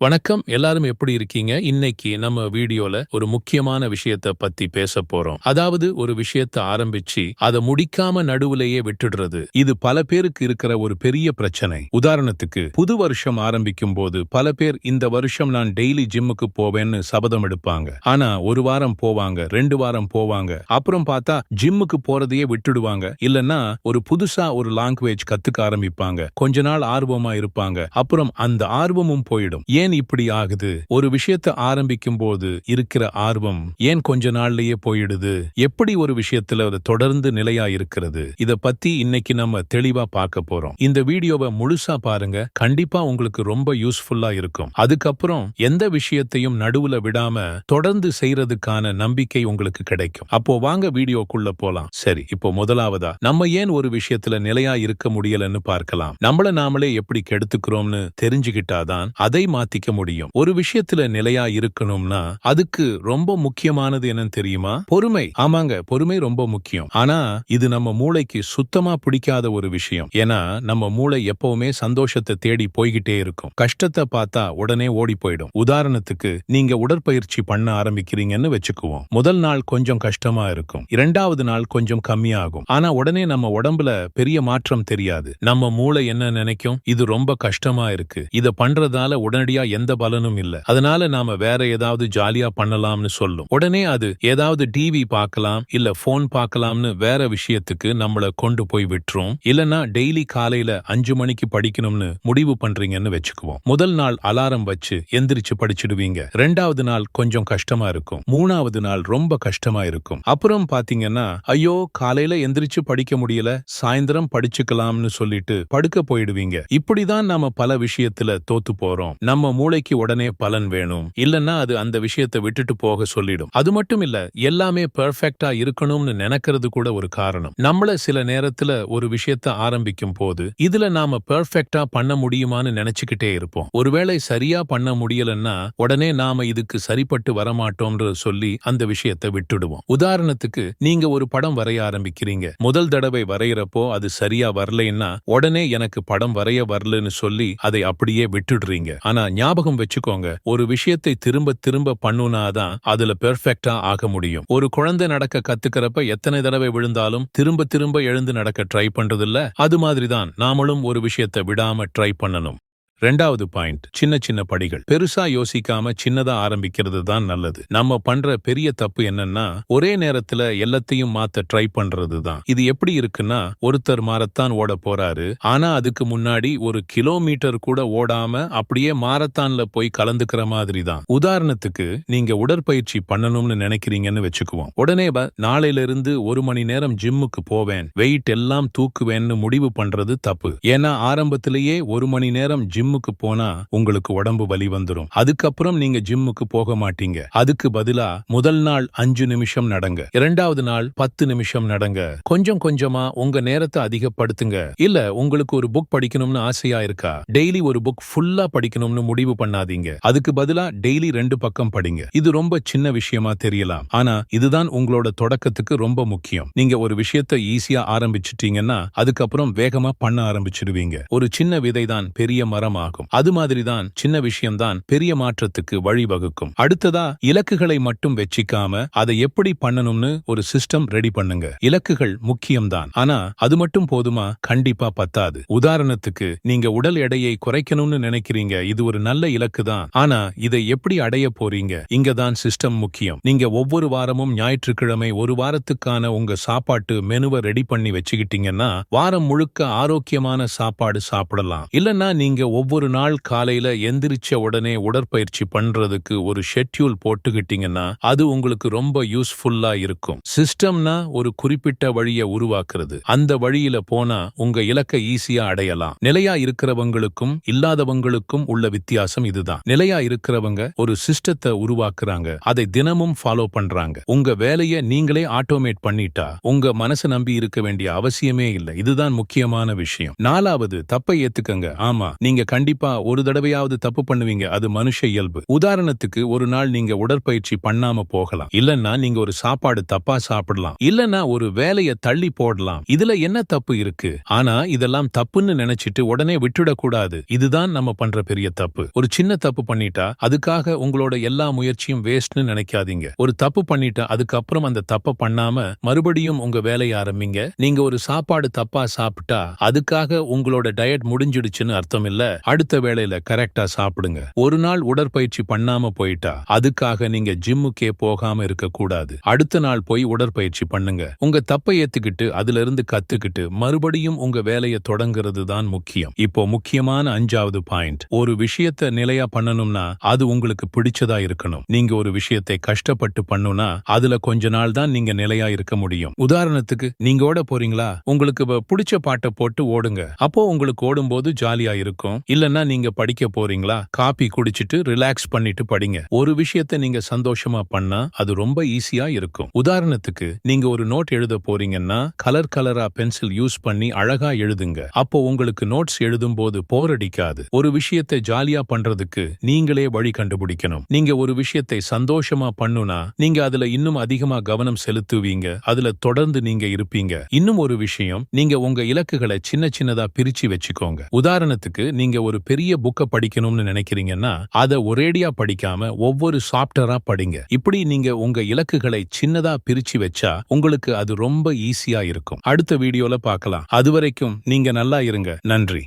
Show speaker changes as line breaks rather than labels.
வணக்கம். எல்லாரும் எப்படி இருக்கீங்க? இன்னைக்கு நம்ம வீடியோல ஒரு முக்கியமான விஷயத்த பத்தி பேச போறோம். அதாவது ஒரு விஷயத்த ஆரம்பிச்சு அதை முடிக்காம நடுவுலயே விட்டுடுறது. இது பல பேருக்கு இருக்கிற ஒரு பெரிய பிரச்சனை. உதாரணத்துக்கு புது வருஷம் ஆரம்பிக்கும் போது பல பேர் இந்த வருஷம் நான் டெய்லி ஜிம்முக்கு போவேன்னு சபதம் எடுப்பாங்க. ஆனா ஒரு வாரம் போவாங்க ரெண்டு வாரம் போவாங்க. அப்புறம் பார்த்தா ஜிம்முக்கு போறதையே விட்டுடுவாங்க. இல்லனா ஒரு புதுசா ஒரு லாங்குவேஜ் கத்துக்க ஆரம்பிப்பாங்க. கொஞ்ச நாள் ஆர்வமா இருப்பாங்க. அப்புறம் அந்த ஆர்வமும் போயிடும். ஏன் இப்படி ஆகுது? ஒரு விஷயத்தை ஆரம்பிக்கும் போது இருக்கிற ஆர்வம் ஏன் கொஞ்ச நாள்லயே போயிடுது? எப்படி ஒரு விஷயத்துல அது தொடர்ந்து நிலையா இருக்கிறது? இத பத்தி இன்னைக்கு நம்ம தெளிவா பார்க்க போறோம். இந்த வீடியோவை முழுசா பாருங்க. கண்டிப்பா உங்களுக்கு ரொம்ப யூஸ்ஃபுல்லா இருக்கும். அதுக்கப்புறம் எந்த விஷயத்தையும் நடுவுல விடாம தொடர்ந்து செய்யறதுக்கான நம்பிக்கை உங்களுக்கு கிடைக்கும். அப்போ வாங்க வீடியோக்குள்ள போலாம். சரி இப்போ முதலாவதா நம்ம ஏன் ஒரு விஷயத்துல நிலையா இருக்க முடியலன்னு பார்க்கலாம். நம்மள நாமளே எப்படி கெடுத்துக்கிறோம்னு தெரிஞ்சுக்கிட்டாதான் அதை மாத்தி மாத்திக்க முடியும். ஒரு விஷயத்துல நிலையா இருக்கணும்னா அதுக்கு ரொம்ப முக்கியமானது என்னன்னு தெரியுமா? பொறுமை. ஆமாங்க பொறுமை ரொம்ப முக்கியம். ஆனா இது நம்ம மூளைக்கு சுத்தமா பிடிக்காத ஒரு விஷயம். ஏன்னா நம்ம மூளை எப்பவுமே சந்தோஷத்தை தேடி போய்கிட்டே இருக்கும். கஷ்டத்தை பார்த்தா உடனே ஓடி போயிடும். உதாரணத்துக்கு நீங்க உடற்பயிற்சி பண்ண ஆரம்பிக்கிறீங்கன்னு வச்சுக்குவோம். முதல் நாள் கொஞ்சம் கஷ்டமா இருக்கும். இரண்டாவது நாள் கொஞ்சம் கம்மியாகும். ஆனா உடனே நம்ம உடம்புல பெரிய மாற்றம் தெரியாது. நம்ம மூளை என்ன நினைக்கும்? இது ரொம்ப கஷ்டமா இருக்கு. இத பண்றதால உடனடியா எந்த பலனும் இல்ல. அதனால நாம வேற ஏதாவது ஜாலியா பண்ணலாம்னு சொல்லும். உடனே அது ஏதாவது டிவி பார்க்கலாம் இல்ல போன் பார்க்கலாம்னு வேற விஷயத்துக்கு நம்மள கொண்டு போய் விட்டுரும். இல்லனா டெய்லி காலையில அஞ்சு மணிக்கு படிக்கணும்னு முடிவு பண்றீங்கன்னு வச்சுக்குவோம். முதல் நாள் அலாரம் வச்சு எந்திரிச்சு படிச்சிடுவீங்க. ரெண்டாவது நாள் கொஞ்சம் கஷ்டமா இருக்கும். மூணாவது நாள் ரொம்ப கஷ்டமா இருக்கும். அப்புறம் பாத்தீங்கன்னா ஐயோ காலையில எந்திரிச்சு படிக்க முடியல சாயந்தரம் படிச்சுக்கலாம்னு சொல்லிட்டு படுக்க போயிடுவீங்க. இப்படிதான் நாம பல விஷயத்துல தோத்து போறோம். நம்ம மூளைக்கு உடனே பலன் வேணும். இல்லன்னா அது அந்த விஷயத்தை விட்டுட்டு போக சொல்லிடும். அது மட்டும் இல்ல எல்லாமே பெர்ஃபெக்ட்டா இருக்கணும்னு நினைக்கிறது கூட ஒரு காரணம். நம்மள சில நேரத்துல ஒரு விஷயத்த ஆரம்பிக்கும் போது இதுல நாம பெர்ஃபெக்டா பண்ண முடியுமான்னு நினைச்சுக்கிட்டே இருப்போம். ஒருவேளை சரியா பண்ண முடியலன்னா உடனே நாம இதுக்கு சரிப்பட்டு வரமாட்டோம்ன்ற சொல்லி அந்த விஷயத்தை விட்டுடுவோம். உதாரணத்துக்கு நீங்க ஒரு படம் வரைய ஆரம்பிக்கிறீங்க. முதல் தடவை வரைகிறப்போ அது சரியா வரலைன்னா உடனே எனக்கு படம் வரைய வரலன்னு சொல்லி அதை அப்படியே விட்டுடுறீங்க. ஆனா ஞாபகம் வச்சுக்கோங்க. ஒரு விஷயத்தை திரும்ப திரும்ப பண்ணுனாதான் அதுல பெர்ஃபெக்ட்டா ஆக முடியும். ஒரு குழந்தை நடக்க கத்துக்கிறப்ப எத்தனை தடவை விழுந்தாலும் திரும்ப திரும்ப எழுந்து நடக்க ட்ரை பண்றதில்ல. அது மாதிரிதான் நாமளும் ஒரு விஷயத்தை விடாம ட்ரை பண்ணணும். ரெண்டாவது பாயிண்ட் சின்ன சின்ன படிகள். பெருசா யோசிக்காம சின்னதா ஆரம்பிக்கிறது தான் நல்லது. நம்ம பண்ற பெரிய தப்பு என்னன்னா ஒரே நேரத்துல எல்லாத்தையும் மாத்த ட்ரை பண்றது தான். இது எப்படி இருக்குன்னா ஒருத்தர் மாரத்தான் ஓட போறாரு. ஆனா அதுக்கு முன்னாடி ஒரு கிலோமீட்டர் கூட ஓடாம அப்படியே மாரத்தான்ல போய் கலந்துக்கிற மாதிரி தான். உதாரணத்துக்கு நீங்க உடற்பயிற்சி பண்ணணும்னு நினைக்கிறீங்கன்னு வச்சுக்குவோம். உடனே நாளையில இருந்து ஒரு மணி நேரம் ஜிம்முக்கு போவேன். வெயிட் எல்லாம் தூக்குவேன்னு முடிவு பண்றது தப்பு. ஏன்னா ஆரம்பத்திலேயே ஒரு மணி நேரம் ஜிம் ஜிம்முக்கு போனா உங்களுக்கு உடம்பு வலி வந்துரும். அதுக்கப்புறம் நீங்க ஜிம்முக்கு போக மாட்டீங்க. அதுக்கு பதிலா முதல் நாள் அஞ்சு நிமிஷம் நடங்க. இரண்டாவது நாள் பத்து நிமிஷம் நடங்க. கொஞ்சம் கொஞ்சமா உங்க நேரத்தை அதிகப்படுத்துங்க. இல்ல உங்களுக்கு ஒரு புக் படிக்கணும்னு ஆசையா இருக்கா? டெய்லி ஒரு புக் ஃபுல்லா படிக்கணும்னு முடிவு பண்ணாதீங்க. அதுக்கு பதிலா டெய்லி ரெண்டு பக்கம் படிங்க. இது ரொம்ப சின்ன விஷயமா தெரியலாம். ஆனா இதுதான் உங்களோட தொடக்கத்துக்கு ரொம்ப முக்கியம். நீங்க ஒரு விஷயத்தை ஈஸியா ஆரம்பிச்சிட்டீங்கன்னா அதுக்கப்புறம் வேகமா பண்ண ஆரம்பிச்சிடுவீங்க ஒரு சின்ன விதை தான் பெரிய மரம் ஆகும் அது மாதிரிதான் சின்ன விஷயம்தான் பெரிய மாற்றத்துக்கு வழிவகுக்கும். அடுத்ததா இலக்குகளை மட்டும் வெச்சிக்காம அதை எப்படி பண்ணணும்னு ஒரு சிஸ்டம் ரெடி பண்ணுங்க. இலக்குகள் முக்கியம்தான். ஆனா அது மட்டும் போதுமா? கண்டிப்பா பத்தாது. உதாரணத்துக்கு நீங்க உடல் எடையை குறைக்கணும்னு நினைக்கிறீங்க. இது ஒரு நல்ல இலக்கு தான் ஆனா இதை எப்படி அடைய போறீங்க? இங்கதான் சிஸ்டம் முக்கியம். நீங்க ஒவ்வொரு வாரமும் ஞாயிற்றுக்கிழமை ஒரு வாரத்துக்கான உங்க சாப்பாட்டு மெனுவை ரெடி பண்ணி வச்சுக்கிட்டீங்கன்னா வாரம் முழுக்க ஆரோக்கியமான சாப்பாடு சாப்பிடலாம். இல்லன்னா நீங்க ஒவ்வொரு நாள் காலையில எந்திரிச்ச உடனே உடற்பயிற்சி பண்றதுக்கு ஒரு ஷெட்யூல் போட்டுக்கிட்டீங்கன்னா அது உங்களுக்கு ரொம்ப யூஸ்ஃபுல்லா இருக்கும். சிஸ்டம்னா ஒரு குறிப்பிட்ட வழியை உருவாக்குறது. அந்த வழியில போனா உங்க இலக்கை ஈஸியா அடையலாம். நிலையா இருக்கிறவங்களுக்கும் இல்லாதவங்களுக்கும் உள்ள வித்தியாசம் இதுதான். நிலையா இருக்கிறவங்க ஒரு சிஸ்டத்தை உருவாக்குறாங்க. அதை தினமும் ஃபாலோ பண்றாங்க. உங்க வேலையை நீங்களே ஆட்டோமேட் பண்ணிட்டா உங்க மனசு நம்பி இருக்க வேண்டிய அவசியமே இல்லை. இதுதான் முக்கியமான விஷயம். நாலாவது தப்பை ஏத்துக்கங்க. ஆமா நீங்க கண்டிப்பா ஒரு தடவையாவது தப்பு பண்ணுவீங்க. அது மனுஷ இயல்பு. உதாரணத்துக்கு ஒரு நாள் நீங்க உடற்பயிற்சி பண்ணாம போகலாம். இல்லன்னா நீங்க ஒரு சாப்பாடு தப்பா சாப்பிடலாம். இல்லன்னா ஒரு வேலைய தள்ளி போடலாம். இதுல என்ன தப்பு இருக்கு? ஆனா இதெல்லாம் தப்புன்னு நினைச்சிட்டு உடனே விட்டுடக்கூடாது. இதுதான் நம்ம பண்ற பெரிய தப்பு. ஒரு சின்ன தப்பு பண்ணிட்டா அதுக்காக உங்களோட எல்லா முயற்சியும் வேஸ்ட்னு நினைக்காதீங்க. ஒரு தப்பு பண்ணிட்டா அதுக்கப்புறம் அந்த தப்ப பண்ணாம மறுபடியும் உங்க வேலையை ஆரம்பிங்க. நீங்க ஒரு சாப்பாடு தப்பா சாப்பிட்டா அதுக்காக உங்களோட டயட் முடிஞ்சிடுச்சுன்னு அர்த்தம் இல்ல? அடுத்த வேளையில கரெக்டா சாப்பிடுங்க. ஒரு நாள் உடற்பயிற்சி பண்ணாம போயிட்டா அதுக்காக நீங்க ஜிம்முக்கே போகாம இருக்க கூடாது அடுத்த நாள் போய் உடற்பயிற்சி பண்ணுங்க. உங்க தப்பை ஏத்துக்கிட்டு அதுல இருந்து கத்துக்கிட்டு மறுபடியும் உங்க வேலையை தொடங்குறது தான் முக்கியம். இப்போ முக்கியமான அஞ்சாவது பாயிண்ட் ஒரு விஷயத்த நிலையா பண்ணணும்னா அது உங்களுக்கு பிடிச்சதா இருக்கணும். நீங்க ஒரு விஷயத்தை கஷ்டப்பட்டு பண்ணுனா அதுல கொஞ்ச நாள் தான் நீங்க நிலையா இருக்க முடியும். உதாரணத்துக்கு நீங்க ஓட போறீங்களா? உங்களுக்கு பிடிச்ச பாட்டை போட்டு ஓடுங்க. அப்போ உங்களுக்கு ஓடும்போது ஜாலியா இருக்கும். இல்லன்னா நீங்க படிக்க போறீங்களா? காபி குடிச்சிட்டு ரிலாக்ஸ் பண்ணிட்டு படிங்க. ஒரு விஷயத்த நீங்க சந்தோஷமா பண்ணா அது ரொம்ப ஈஸியா இருக்கும். உதாரணத்துக்கு நீங்க ஒரு நோட் எழுத போறீங்கன்னா கலர் கலரா பென்சில் யூஸ் பண்ணி அழகா எழுதுங்க. அப்போ உங்களுக்கு நோட்ஸ் எழுதும் போது போர் அடிக்காது. ஒரு விஷயத்தை ஜாலியா பண்றதுக்கு நீங்களே வழி கண்டுபிடிக்கணும். நீங்க ஒரு விஷயத்தை சந்தோஷமா பண்ணுனா நீங்க அதுல இன்னும் அதிகமா கவனம் செலுத்துவீங்க. அதுல தொடர்ந்து நீங்க இருப்பீங்க. இன்னும் ஒரு விஷயம் நீங்க உங்க இலக்குகளை சின்ன சின்னதா பிரிச்சு வச்சுக்கோங்க. உதாரணத்துக்கு நீங்க ஒரு பெரிய புக்கை படிக்கணும்னு நினைக்கிறீங்கன்னா அதை ஒரேடியா படிக்காம ஒவ்வொரு சாப்டரா படிங்க. இப்படி நீங்க உங்க இலக்குகளை சின்னதா பிரிச்சு வச்சா உங்களுக்கு அது ரொம்ப ஈஸியா இருக்கும். அடுத்த வீடியோல பார்க்கலாம். அது வரைக்கும் நீங்க நல்லா இருங்க. நன்றி.